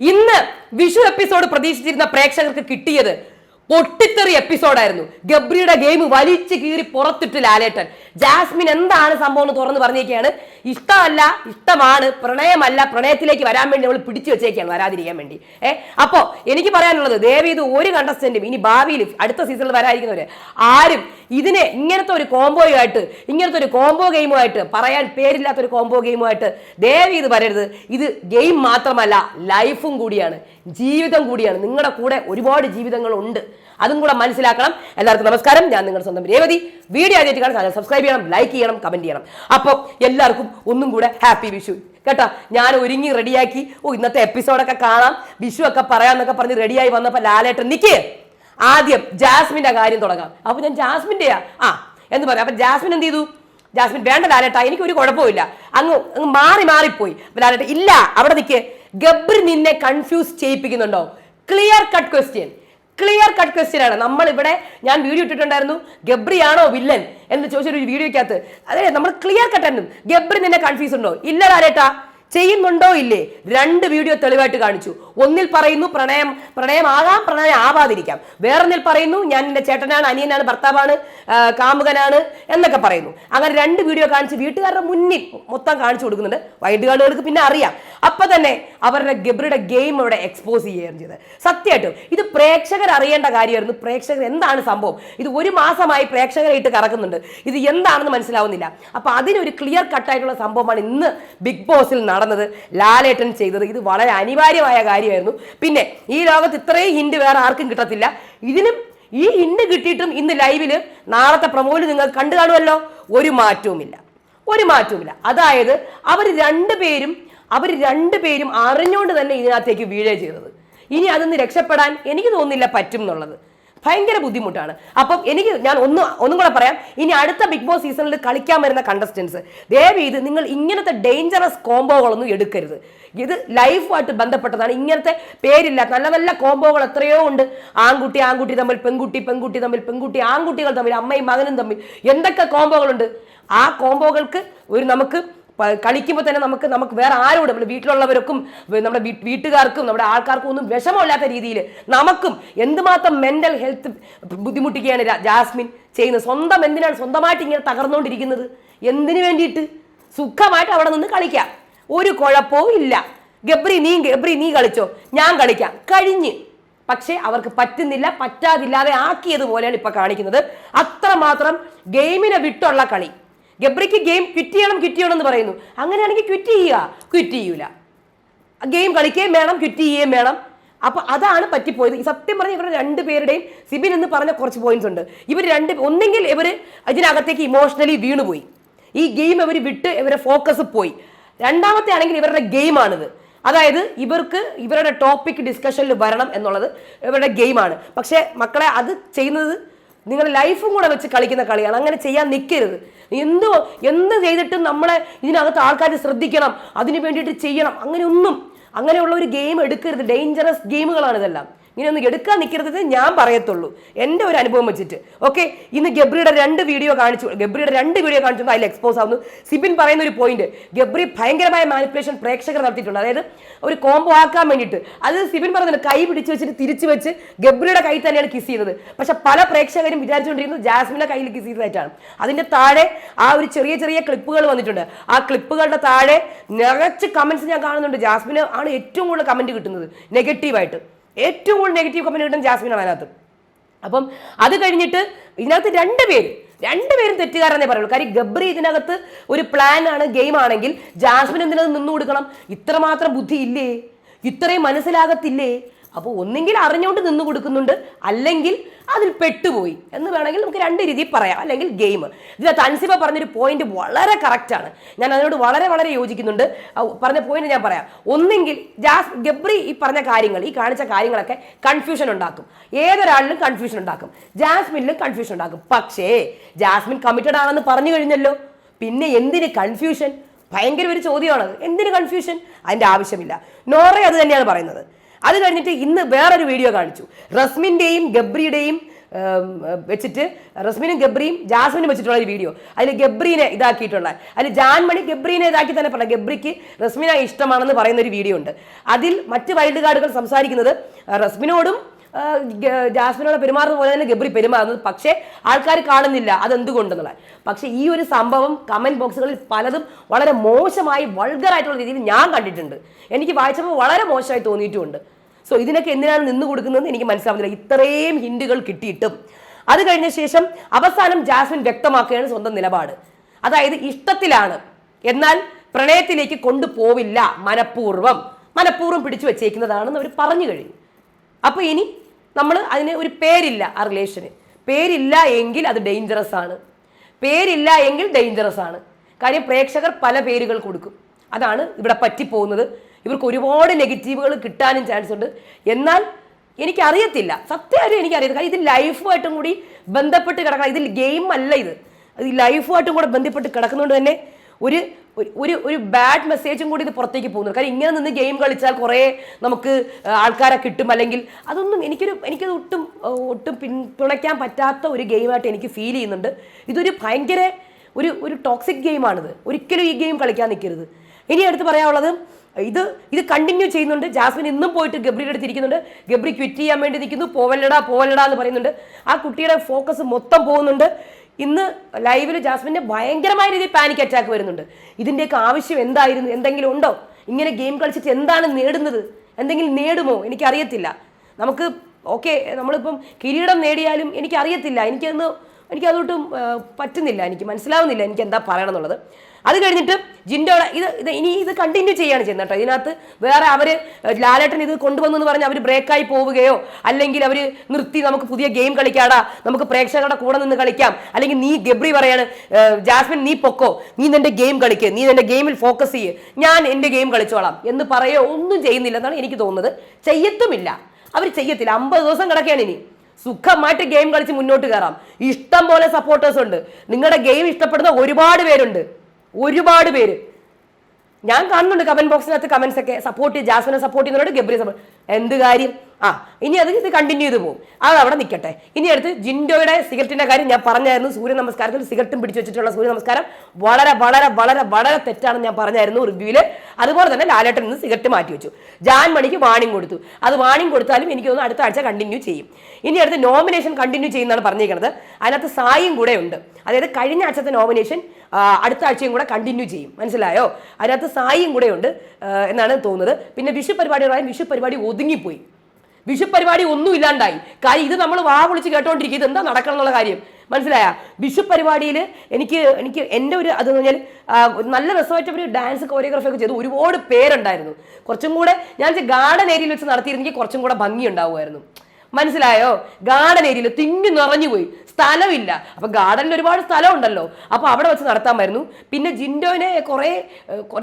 ഇന്ന് വിഷു എപ്പിസോഡ് പ്രതീക്ഷിച്ചിരുന്ന പ്രേക്ഷകർക്ക് കിട്ടിയത് പൊട്ടിത്തെറി എപ്പിസോഡായിരുന്നു ഗബ്രിയുടെ ഗെയിം വലിച്ചു കീറി പുറത്തിട്ട് ലാലേട്ടൻ. ജാസ്മിൻ എന്താണ് സംഭവം എന്ന് തുറന്ന് പറഞ്ഞേക്കാണ്. ഇഷ്ടമല്ല ഇഷ്ടമാണ് പ്രണയമല്ല പ്രണയത്തിലേക്ക് വരാൻ വേണ്ടി നമ്മൾ പിടിച്ചു വെച്ചേക്കാണ് വരാതിരിക്കാൻ വേണ്ടി. ഏ അപ്പോ എനിക്ക് പറയാനുള്ളത് ദേവി ഇത് ഒരു കണ്ടസ്റ്റന്റും ഇനി ഭാവിയിൽ അടുത്ത സീസണിൽ വരാതിരിക്കുന്നവര് ആരും ഇതിനെ ഇങ്ങനത്തെ ഒരു കോംബോയുമായിട്ട് ഇങ്ങനത്തെ ഒരു കോംബോ ഗെയിമുമായിട്ട് പറയാൻ പേരില്ലാത്ത ഒരു കോംബോ ഗെയിമുമായിട്ട് ദേവി ഇത് വരരുത്. ഇത് ഗെയിം മാത്രമല്ല ലൈഫും കൂടിയാണ് ജീവിതം കൂടിയാണ്. നിങ്ങളുടെ കൂടെ ഒരുപാട് ജീവിതങ്ങൾ ഉണ്ട് അതും കൂടെ മനസ്സിലാക്കണം. എല്ലാവർക്കും നമസ്കാരം. ഞാൻ നിങ്ങളുടെ സ്വന്തം രേവതി. വീഡിയോ ആദ്യമായിട്ട് കാണാൻ സബ്സ്ക്രൈബ് ചെയ്യണം ലൈക്ക് ചെയ്യണം കമന്റ് ചെയ്യണം. അപ്പോൾ എല്ലാവർക്കും ഒന്നും കൂടെ ഹാപ്പി വിഷു. കേട്ടോ? ഞാൻ ഒരുങ്ങി റെഡിയാക്കി ഓ ഇന്നത്തെ എപ്പിസോഡൊക്കെ കാണാം. വിഷു ഒക്കെ പറയാന്നൊക്കെ പറഞ്ഞ് റെഡിയായി വന്നപ്പോൾ ലാലേട്ടൻ നിൽക്കേ ആദ്യം ജാസ്മിന്റെ കാര്യം തുടങ്ങാം. അപ്പോൾ ഞാൻ ജാസ്മിന്റെയാ? ആ എന്ന് പറയാം അപ്പൊ ജാസ്മിൻ എന്ത് ചെയ്തു? ജാസ്മിൻ വേണ്ട ലാലേട്ട എനിക്ക് ഒരു കുഴപ്പമില്ല. അങ്ങ് അങ്ങ് മാറി മാറിപ്പോയി. അപ്പം ലാലേട്ട ഇല്ല അവിടെ നിൽക്ക് ഗബ്രി നിന്നെ confuse ചെയ്യിപ്പിക്കുന്നുണ്ടോ? Clear cut question clear cut question ആണ്. നമ്മൾ ഇവിടെ ഞാൻ വീഡിയോ ഇട്ടിട്ടുണ്ടായിരുന്നു ഗബ്രിയാണോ വില്ലൻ? എന്ന് ചോദിച്ചൊരു വീഡിയോയ്ക്കകത്ത്. അതെ നമ്മൾ ക്ലിയർ കട്ട് ആയിരുന്നു ഗബ്രി നിന്നെ കൺഫ്യൂസ് ഉണ്ടോ? ഇല്ല ലാലേട്ടാ. ചെയ്യുന്നുണ്ടോ? ഇല്ലേ. രണ്ട് വീഡിയോ തെളിവായിട്ട് കാണിച്ചു. ഒന്നിൽ പറയുന്നു പ്രണയം പ്രണയമാകാം പ്രണയം ആവാതിരിക്കാം വേറൊന്നിൽ പറയുന്നു ഞാൻ എന്റെ ചേട്ടനാണ് അനിയനാണ് ഭർത്താവാണ് കാമുകനാണ് എന്നൊക്കെ പറയുന്നു. അങ്ങനെ രണ്ട് വീഡിയോ കാണിച്ച് വീട്ടുകാരുടെ മുന്നിൽ മൊത്തം കാണിച്ചു കൊടുക്കുന്നുണ്ട്. കാർഡുകൾക്ക് പിന്നെ അറിയാം. അപ്പൊ തന്നെ അവരുടെ ഗബ്രിയുടെ ഗെയിം അവിടെ എക്സ്പോസ് ചെയ്യുകയാണ് ചെയ്തത്. സത്യമായിട്ടും ഇത് പ്രേക്ഷകർ അറിയേണ്ട കാര്യമായിരുന്നു. പ്രേക്ഷകർ എന്താണ് സംഭവം? ഇത് ഒരു മാസമായി പ്രേക്ഷകരായിട്ട് കറക്കുന്നുണ്ട്. ഇത് എന്താണെന്ന് മനസ്സിലാവുന്നില്ല. അപ്പൊ അതിനൊരു ക്ലിയർ കട്ടായിട്ടുള്ള സംഭവമാണ് ഇന്ന് ബിഗ് ബോസിൽ നടന്നത് ലാലേട്ടൻ ചെയ്തത്. ഇത് വളരെ അനിവാര്യമായ കാര്യമായിരുന്നു. പിന്നെ ഈ ലോകത്ത് ഇത്രയും ഹിന്റ് വേറെ ആർക്കും കിട്ടത്തില്ല. ഇതിനും ഈ ഹിന്റ് കിട്ടിയിട്ടും ഇന്ന് ലൈവിൽ നാളത്തെ പ്രമോയിൽ നിങ്ങൾ കണ്ടു കാണുമല്ലോ. ഒരു മാറ്റവുമില്ല. ഒരു മാറ്റവുമില്ല. അതായത് അവർ രണ്ടുപേരും അവർ രണ്ടുപേരും അറിഞ്ഞുകൊണ്ട് തന്നെ ഇതിനകത്തേക്ക് വീഴേ ചെയ്തത്. ഇനി അതിന്ന് രക്ഷപ്പെടാൻ എനിക്ക് തോന്നുന്നില്ല പറ്റും എന്നുള്ളത്. ഭയങ്കര ബുദ്ധിമുട്ടാണ്. അപ്പം എനിക്ക് ഞാൻ ഒന്ന് ഒന്നും കൂടെ പറയാം. ഇനി അടുത്ത ബിഗ് ബോസ് സീസണിൽ കളിക്കാൻ വരുന്ന കണ്ടസ്റ്റൻസ് ദയവ് ഇത് നിങ്ങൾ ഇങ്ങനത്തെ ഡേഞ്ചറസ് കോംബോകളൊന്നും എടുക്കരുത്. ഇത് ലൈഫുമായിട്ട് ബന്ധപ്പെട്ടതാണ്. ഇങ്ങനത്തെ പേരില്ല. നല്ല നല്ല കോംബോകൾ എത്രയോ ഉണ്ട്. ആൺകുട്ടി ആൺകുട്ടി തമ്മിൽ പെൺകുട്ടി പെൺകുട്ടി തമ്മിൽ പെൺകുട്ടി ആൺകുട്ടികൾ തമ്മിൽ അമ്മയും മകനും തമ്മിൽ. എന്തൊക്കെ കോംബോകളുണ്ട് ആ കോംബോകൾക്ക് ഒരു നമുക്ക് കളിക്കുമ്പോൾ തന്നെ നമുക്ക് നമുക്ക് വേറെ ആരോടും നമ്മുടെ വീട്ടിലുള്ളവർക്കും നമ്മുടെ വീട്ടുകാർക്കും നമ്മുടെ ആൾക്കാർക്കും ഒന്നും വിഷമമില്ലാത്ത രീതിയിൽ നമുക്കും എന്തുമാത്രം മെന്റൽ ഹെൽത്ത് ബുദ്ധിമുട്ടിക്കുകയാണ് ജാസ്മിൻ ചെയ്യുന്നത്? സ്വന്തം എന്തിനാണ് സ്വന്തമായിട്ട് ഇങ്ങനെ തകർന്നുകൊണ്ടിരിക്കുന്നത്? എന്തിനു വേണ്ടിയിട്ട്? സുഖമായിട്ട് അവിടെ നിന്ന് കളിക്കാം. ഒരു കുഴപ്പവും ഇല്ല. ഗബ്രി നീ ഗബ്രി നീ കളിച്ചോ? ഞാൻ കളിക്കാം. കഴിഞ്ഞ്. പക്ഷേ അവർക്ക് പറ്റുന്നില്ല പറ്റാതില്ലാതെ ആക്കിയതുപോലെയാണ് ഇപ്പൊ കാണിക്കുന്നത്. അത്രമാത്രം ഗെയിമിനെ വിട്ടുള്ള കളി. ഗബ്രിക്ക് ഗെയിം ക്വിറ്റ് ചെയ്യണം ക്വിറ്റ് ചെയ്യണം എന്ന് പറയുന്നു. അങ്ങനെയാണെങ്കിൽ ക്വിറ്റ് ചെയ്യുക. ക്വിറ്റ് ചെയ്യൂല. ഗെയിം കളിക്കുകയും വേണം ക്വിറ്റ് ചെയ്യുകയും വേണം. അപ്പൊ അതാണ് പറ്റിപ്പോയത്. സത്യം പറഞ്ഞ ഇവരുടെ രണ്ട് പേരുടെയും സിബിൻ എന്ന് പറഞ്ഞ കുറച്ച് പോയിന്റ്സ് ഉണ്ട്. ഇവർ രണ്ട് ഒന്നെങ്കിൽ ഇവർ ഇതിനകത്തേക്ക് ഇമോഷണലി വീണുപോയി ഈ ഗെയിം ഇവർ വിട്ട് ഇവരെ ഫോക്കസ് പോയി. രണ്ടാമത്തെ ആണെങ്കിൽ ഇവരുടെ ഗെയിമാണിത് അതായത് ഇവർക്ക് ഇവരുടെ ടോപ്പിക് ഡിസ്കഷനിൽ വരണം എന്നുള്ളത് ഇവരുടെ ഗെയിമാണ് പക്ഷേ മക്കളെ അത് ചെയ്യുന്നത് നിങ്ങൾ ലൈഫും കൂടെ വെച്ച് കളിക്കുന്ന കളിയാണ്. അങ്ങനെ ചെയ്യാൻ നിൽക്കരുത് എന്തോ എന്ത് ചെയ്തിട്ടും നമ്മളെ ഇതിനകത്ത് ആൾക്കാർ ശ്രദ്ധിക്കണം. അതിന് വേണ്ടിയിട്ട് ചെയ്യണം. അങ്ങനെയൊന്നും അങ്ങനെയുള്ള ഒരു ഗെയിം എടുക്കരുത്. ഡേഞ്ചറസ് ഗെയിമുകളാണ് ഇതെല്ലാം. ഇങ്ങനെ എടുക്കാൻ നിൽക്കരുത് ഞാൻ പറയത്തുള്ളൂ. എന്റെ ഒരു അനുഭവം വെച്ചിട്ട്. ഓക്കെ ഇന്ന് ഗബ്രിയുടെ രണ്ട് വീഡിയോ കാണിച്ചു. ഗബ്രിയുടെ രണ്ട് വീഡിയോ കാണിച്ചു അതിൽ എക്സ്പോസ് ആവുന്നു. സിബിൻ പറയുന്ന ഒരു പോയിന്റ് ഗബ്രി ഭയങ്കരമായ മാനിപ്പുലേഷൻ പ്രേക്ഷകർ നടത്തിയിട്ടുണ്ട്. അതായത് ഒരു കോംബോ ആക്കാൻ വേണ്ടിയിട്ട്. അത് സിബിൻ പറഞ്ഞത് കൈ പിടിച്ചു വെച്ചിട്ട് തിരിച്ചു വെച്ച് ഗബ്രിയുടെ കൈ തന്നെയാണ് കിസ് ചെയ്യുന്നത് പക്ഷെ പല പ്രേക്ഷകരും വിചാരിച്ചുകൊണ്ടിരിക്കുന്നത് ജാസ്മിന്റെ കയ്യിൽ കിസ് ചെയ്തതായിട്ടാണ്. അതിന്റെ താഴെ ആ ഒരു ചെറിയ ചെറിയ ക്ലിപ്പുകൾ വന്നിട്ടുണ്ട്. ആ ക്ലിപ്പുകളുടെ താഴെ നിറച്ച് കമന്റ്സ് ഞാൻ കാണുന്നുണ്ട്. ജാസ്മിന് ആണ് ഏറ്റവും കൂടുതൽ കമന്റ് കിട്ടുന്നത്. നെഗറ്റീവായിട്ട് ഏറ്റവും കൂടുതൽ നെഗറ്റീവ് കമന്റ് കിട്ടുന്ന ജാസ്മിനാണ് അതിനകത്ത്. അപ്പം അത് കഴിഞ്ഞിട്ട് ഇതിനകത്ത് രണ്ട് പേര് രണ്ടുപേരും തെറ്റുകാരെന്നേ പറയുള്ളൂ. കാര്യം ഗബ്രി ഇതിനകത്ത് ഒരു പ്ലാൻ ആണ് ഗെയിം ആണെങ്കിൽ ജാസ്മിൻ എന്തിനത് നിന്നു കൊടുക്കണം? ഇത്രമാത്രം ബുദ്ധി ഇല്ലേ? ഇത്രയും മനസ്സിലാകത്തില്ലേ? അപ്പോൾ ഒന്നെങ്കിൽ അറിഞ്ഞുകൊണ്ട് നിന്ന് കൊടുക്കുന്നുണ്ട് അല്ലെങ്കിൽ അതിൽ പെട്ടുപോയി. എന്ന് വേണമെങ്കിൽ നമുക്ക് രണ്ട് രീതിയിൽ പറയാം. അല്ലെങ്കിൽ ഗെയിം ഇതിനകത്ത് അൻസിബ പറഞ്ഞൊരു പോയിന്റ് വളരെ കറക്റ്റാണ് ഞാൻ അതിനോട് വളരെ വളരെ യോജിക്കുന്നുണ്ട്. പറഞ്ഞ പോയിന്റ് ഞാൻ പറയാം. ഒന്നെങ്കിൽ ജാസ് ഗബ്രി ഈ പറഞ്ഞ കാര്യങ്ങൾ ഈ കാണിച്ച കാര്യങ്ങളൊക്കെ കൺഫ്യൂഷൻ ഉണ്ടാക്കും. ഏതൊരാളിലും കൺഫ്യൂഷൻ ഉണ്ടാക്കും. ജാസ്മിനിലും കൺഫ്യൂഷൻ ഉണ്ടാക്കും. പക്ഷേ ജാസ്മിൻ കമ്മിറ്റഡ് ആണെന്ന് പറഞ്ഞു കഴിഞ്ഞല്ലോ. പിന്നെ എന്തിന് കൺഫ്യൂഷൻ ഭയങ്കര ഒരു ചോദ്യമാണത്. എന്തിന് കൺഫ്യൂഷൻ അതിന്റെ ആവശ്യമില്ല. നോറ അത് തന്നെയാണ് പറയുന്നത്. അത് കഴിഞ്ഞിട്ട് ഇന്ന് വേറൊരു വീഡിയോ കാണിച്ചു. റസ്മിന്റെയും ഗബ്രിയുടെയും വെച്ചിട്ട് റസ്മിനും ഗബ്രിയും ജാസ്മിനും വെച്ചിട്ടുള്ള ഒരു വീഡിയോ. അതിൽ ഗബ്രീനെ ഇതാക്കിയിട്ടുള്ള അതിൽ ജാൻമണി ഗബ്രീനെ ഇതാക്കി തന്നെ പറഞ്ഞ ഗബ്രിക്ക് റസ്മിന ഇഷ്ടമാണെന്ന് പറയുന്ന ഒരു വീഡിയോ ഉണ്ട്. അതിൽ മറ്റ് വൈൽഡ് കാർഡുകൾ സംസാരിക്കുന്നത് റസ്മിനോടും ജാസ്മിനോട് പെരുമാറുന്ന പോലെ തന്നെ ഗബ്രി പെരുമാറുന്നത് പക്ഷേ ആൾക്കാർ കാണുന്നില്ല. അതെന്തുകൊണ്ടെന്നുള്ള. പക്ഷേ ഈ ഒരു സംഭവം കമന്റ് ബോക്സുകളിൽ പലതും വളരെ മോശമായി വൾഗറായിട്ടുള്ള രീതിയിൽ ഞാൻ കണ്ടിട്ടുണ്ട്. എനിക്ക് വായിച്ചപ്പോൾ വളരെ മോശമായി തോന്നിയിട്ടുമുണ്ട് സോ ഇതിനൊക്കെ എന്തിനാണ് നിന്ന് കൊടുക്കുന്നതെന്ന് എനിക്ക് മനസ്സിലാവുന്നില്ല. ഇത്രയും ഹിൻഡുകൾ കിട്ടിയിട്ടും. അത് കഴിഞ്ഞ ശേഷം അവസാനം ജാസ്മിൻ വ്യക്തമാക്കുകയാണ് സ്വന്തം നിലപാട്. അതായത് ഇഷ്ടത്തിലാണ്. എന്നാൽ പ്രണയത്തിലേക്ക് കൊണ്ടുപോവില്ല. മനഃപൂർവം. മനഃപൂർവം പിടിച്ചു വെച്ചേക്കുന്നതാണെന്ന് അവർ പറഞ്ഞു കഴിഞ്ഞു. അപ്പോൾ ഇനി നമ്മൾ അതിന് ഒരു പേരില്ല ആ റിലേഷന് പേരില്ല എങ്കിൽ അത് ഡേഞ്ചറസ് ആണ്. പേരില്ല എങ്കിൽ ഡേഞ്ചറസ് ആണ്. കാര്യം പ്രേക്ഷകർ പല പേരുകൾ കൊടുക്കും. അതാണ് ഇവിടെ പറ്റിപ്പോകുന്നത്. ഇവർക്ക് ഒരുപാട് നെഗറ്റീവുകൾ കിട്ടാനും ചാൻസ് ഉണ്ട്. എന്നാൽ എനിക്കറിയത്തില്ല. സത്യമായിട്ടും എനിക്കറിയത്തില്ല. കാര്യം ഇത് ലൈഫുമായിട്ടും കൂടി ബന്ധപ്പെട്ട് കിടക്കണം. ഇതിൽ ഗെയിം അല്ല ഇത്. ഇത് ലൈഫുമായിട്ടും കൂടെ ബന്ധപ്പെട്ട് കിടക്കുന്നതുകൊണ്ട് തന്നെ ഒരു ഒരു- ഒരു ബാഡ് മെസ്സേജും കൂടി ഇത് പുറത്തേക്ക് പോകുന്നു. കാരണം ഇങ്ങനെ നിന്ന് ഗെയിം കളിച്ചാൽ കുറേ നമുക്ക് ആൾക്കാരെ കിട്ടും. അല്ലെങ്കിൽ അതൊന്നും എനിക്കൊരു എനിക്കത് ഒട്ടും ഒട്ടും പിന്തുണയ്ക്കാൻ പറ്റാത്ത ഒരു ഗെയിമായിട്ട് എനിക്ക് ഫീൽ ചെയ്യുന്നുണ്ട്. ഇതൊരു ഭയങ്കര ഒരു ഒരു ടോക്സിക് ഗെയിമാണിത് ഒരിക്കലും ഈ ഗെയിം കളിക്കാൻ നിൽക്കരുത്. ഇനി അടുത്ത് പറയാനുള്ളത് ഇത് ഇത് കണ്ടിന്യൂ ചെയ്യുന്നുണ്ട്. ജാസ്മിൻ ഇന്നും പോയിട്ട് ഗബ്രിയുടെ അടുത്ത് ഇരിക്കുന്നുണ്ട്. ഗബ്രി ക്വിറ്റ് ചെയ്യാൻ വേണ്ടി നിൽക്കുന്നു. പോവല്ലടാ പോവല്ലടാ എന്ന് പറയുന്നുണ്ട്. ആ കുട്ടിയുടെ ഫോക്കസ് മൊത്തം പോകുന്നുണ്ട്. ഇന്ന് ലൈവിൽ ജാസ്മിന്റെ ഭയങ്കരമായ രീതിയിൽ പാനിക് അറ്റാക്ക് വരുന്നുണ്ട്. ഇതിന്റെയൊക്കെ ആവശ്യം എന്തായിരുന്നു? എന്തെങ്കിലും ഉണ്ടോ? ഇങ്ങനെ ഗെയിം കളിച്ചിട്ട് എന്താണ് നേടുന്നത്? എന്തെങ്കിലും നേടുമോ? എനിക്കറിയത്തില്ല. നമുക്ക് ഓക്കെ നമ്മളിപ്പം കിരീടം നേടിയാലും എനിക്കറിയത്തില്ല. എനിക്കതൊന്ന് എനിക്കതോട്ടും പറ്റുന്നില്ല. എനിക്ക് മനസ്സിലാവുന്നില്ല. എനിക്ക് എന്താ പറയണം എന്നുള്ളത് അത് കഴിഞ്ഞിട്ട് ജിൻഡോടെ ഇത് ഇത് ഇനി ഇത് കണ്ടിന്യൂ ചെയ്യാണ് ചെയ്യുന്നത് കേട്ടോ. ഇതിനകത്ത് വേറെ അവർ ലാലേട്ടൻ ഇത് കൊണ്ടുവന്നു എന്ന് പറഞ്ഞ് അവർ ബ്രേക്കായി പോവുകയോ അല്ലെങ്കിൽ അവർ നിർത്തി നമുക്ക് പുതിയ ഗെയിം കളിക്കാടാ നമുക്ക് പ്രേക്ഷകരുടെ കൂടെ നിന്ന് കളിക്കാം. അല്ലെങ്കിൽ നീ ഗബ്രി പറയാണ് ജാസ്മിൻ നീ പൊക്കോ നീ നിന്റെ ഗെയിം കളിക്ക് നീ നിന്റെ ഗെയിമിൽ ഫോക്കസ് ചെയ്യ് ഞാൻ എന്റെ ഗെയിം കളിച്ചോളാം എന്ന് പറയോ ഒന്നും ചെയ്യുന്നില്ലെന്നാണ് എനിക്ക് തോന്നുന്നത്. ചെയ്യത്തുമില്ല. അവർ ചെയ്യത്തില്ല. അമ്പത് ദിവസം കിടക്കുകയാണ് ഇനി. സുഖമായിട്ട് ഗെയിം കളിച്ച് മുന്നോട്ട് കയറാം ഇഷ്ടം പോലെ സപ്പോർട്ടേഴ്സ് ഉണ്ട്. നിങ്ങളുടെ ഗെയിം ഇഷ്ടപ്പെടുന്ന ഒരുപാട് പേരുണ്ട്. ഒരുപാട് പേര്. ഞാൻ കാണുന്നുണ്ട് കമന്റ് ബോക്സിനകത്ത് കമന്റ്സ് ഒക്കെ. സപ്പോർട്ട് ജാസ്മിനെ സപ്പോർട്ട് ചെയ്യുന്നവരോട് ഗബ്രി സപ്പോർട്ട് എന്ത് കാര്യം? ആ ഇനി അത് ഇത് കണ്ടിന്യൂ ചെയ്ത് പോകും. അത് അവിടെ നിൽക്കട്ടെ ഇനി അടുത്ത് ജിൻഡോയുടെ സിഗരറ്റിന്റെ കാര്യം ഞാൻ പറഞ്ഞായിരുന്നു. സൂര്യ നമസ്കാരത്തിൽ സിഗരറ്റും പിടിച്ചു വെച്ചിട്ടുള്ള സൂര്യ നമസ്കാരം. വളരെ വളരെ വളരെ വളരെ തെറ്റാണെന്ന് ഞാൻ പറഞ്ഞായിരുന്നു റിവ്യൂവിൽ അതുപോലെ തന്നെ ലാലേട്ടൻ നിന്ന് സിഗരറ്റ് മാറ്റി വെച്ചു. ജാൻ മണിക്ക് വാണിംഗ് കൊടുത്തു. അത് വാണിംഗ് കൊടുത്താലും എനിക്ക് തോന്നുന്നു അടുത്ത ആഴ്ച കണ്ടിന്യൂ ചെയ്യും. ഇനി അടുത്ത് നോമിനേഷൻ കണ്ടിന്യൂ ചെയ്യുന്നതാണ് പറഞ്ഞിരിക്കുന്നത്. അതിനകത്ത് സായും കൂടെ ഉണ്ട്. അതായത് കഴിഞ്ഞ ആഴ്ചത്തെ നോമിനേഷൻ അടുത്ത ആഴ്ചയും കൂടെ കണ്ടിന്യൂ ചെയ്യും. മനസ്സിലായോ? അതിനകത്ത് സായിയും കൂടെ ഉണ്ട് എന്നാണ് തോന്നുന്നത്. പിന്നെ വിഷു പരിപാടി പറയാൻ വിഷു പരിപാടി ഒതുങ്ങിപ്പോയി. വിഷു പരിപാടി ഒന്നും ഇല്ലാണ്ടായി. കാര്യം ഇത് നമ്മൾ വാ വിളിച്ച് കേട്ടോണ്ടിരിക്കും ഇത് എന്താ നടക്കണം എന്നുള്ള കാര്യം. മനസ്സിലായ? വിഷു പരിപാടിയിൽ എനിക്ക് എനിക്ക് എന്റെ ഒരു അതെന്ന് പറഞ്ഞാൽ നല്ല രസമായിട്ട് ഒരു ഡാൻസ് കോറിയോഗ്രാഫി ഒക്കെ ചെയ്തു. ഒരുപാട് പേരുണ്ടായിരുന്നു. കുറച്ചും കൂടെ ഞാൻ ഗാർഡൻ ഏരിയയിൽ വെച്ച് നടത്തിയിരുന്നെങ്കിൽ കുറച്ചും കൂടെ ഭംഗി ഉണ്ടാവുമായിരുന്നു. മനസ്സിലായോ? ഗാർഡൻ ഏരിയയിൽ തിങ്ങി നിറഞ്ഞു പോയി. സ്ഥലമില്ല. അപ്പൊ ഗാർഡനിൽ ഒരുപാട് സ്ഥലം ഉണ്ടല്ലോ അപ്പോൾ അവിടെ വെച്ച് നടത്താമായിരുന്നു പിന്നെ ജിൻഡോനെ കുറേ